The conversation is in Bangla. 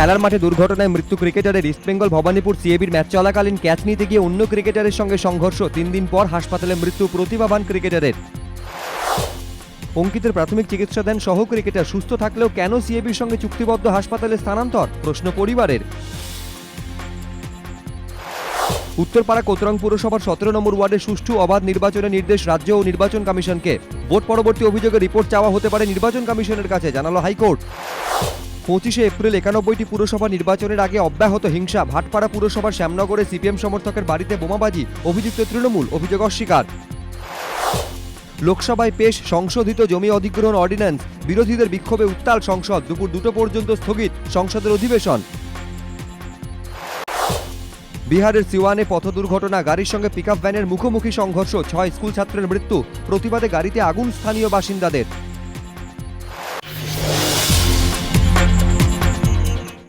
খেলার মাঠে দুর্ঘটনায় মৃত্যু ক্রিকেটারের ইস্টবেঙ্গল ভবানীপুর সিএবির ম্যাচ চলাকালীন ক্যাচ নিতে গিয়ে অন্য ক্রিকেটারের সঙ্গে সংঘর্ষ। তিন দিন পর হাসপাতালে মৃত্যু প্রতিভাবান ক্রিকেটারের। অঙ্কিতের প্রাথমিক চিকিৎসা দেন সহ ক্রিকেটার। সুস্থ থাকলেও কেন সিএবির সঙ্গে চুক্তিবদ্ধ হাসপাতালে স্থানান্তর? প্রশ্ন পরিবারের। উত্তরপাড়া কোতরং পুরসভার সতেরো নম্বর ওয়ার্ডে সুষ্ঠু অবাধ নির্বাচনের নির্দেশ রাজ্য ও নির্বাচন কমিশনকে। ভোট পরবর্তী অভিযোগে রিপোর্ট চাওয়া হতে পারে নির্বাচন কমিশনের কাছে, জানালো হাইকোর্ট। পঁচিশে এপ্রিল একানব্বইটি পুরসভা নির্বাচনের আগে অব্যাহত হিংসা। ভাটপাড়া পুরসভার শ্যামনগরে সিপিএম সমর্থকের বাড়িতে বোমাবাজি, অভিযুক্ত তৃণমূল, অভিযোগ অস্বীকার। লোকসভায় পেশ সংশোধিত জমি অধিগ্রহণ অর্ডিন্যান্স, বিরোধীদের বিক্ষোভে উত্তাল সংসদ, দুপুর দুটো পর্যন্ত স্থগিত সংসদের অধিবেশন। বিহারের সিওয়ানে পথ দুর্ঘটনা, গাড়ির সঙ্গে পিকআপ ভ্যানের মুখোমুখি সংঘর্ষ, ছয় স্কুল ছাত্রের মৃত্যু, প্রতিবাদে গাড়িতে আগুন স্থানীয় বাসিন্দাদের।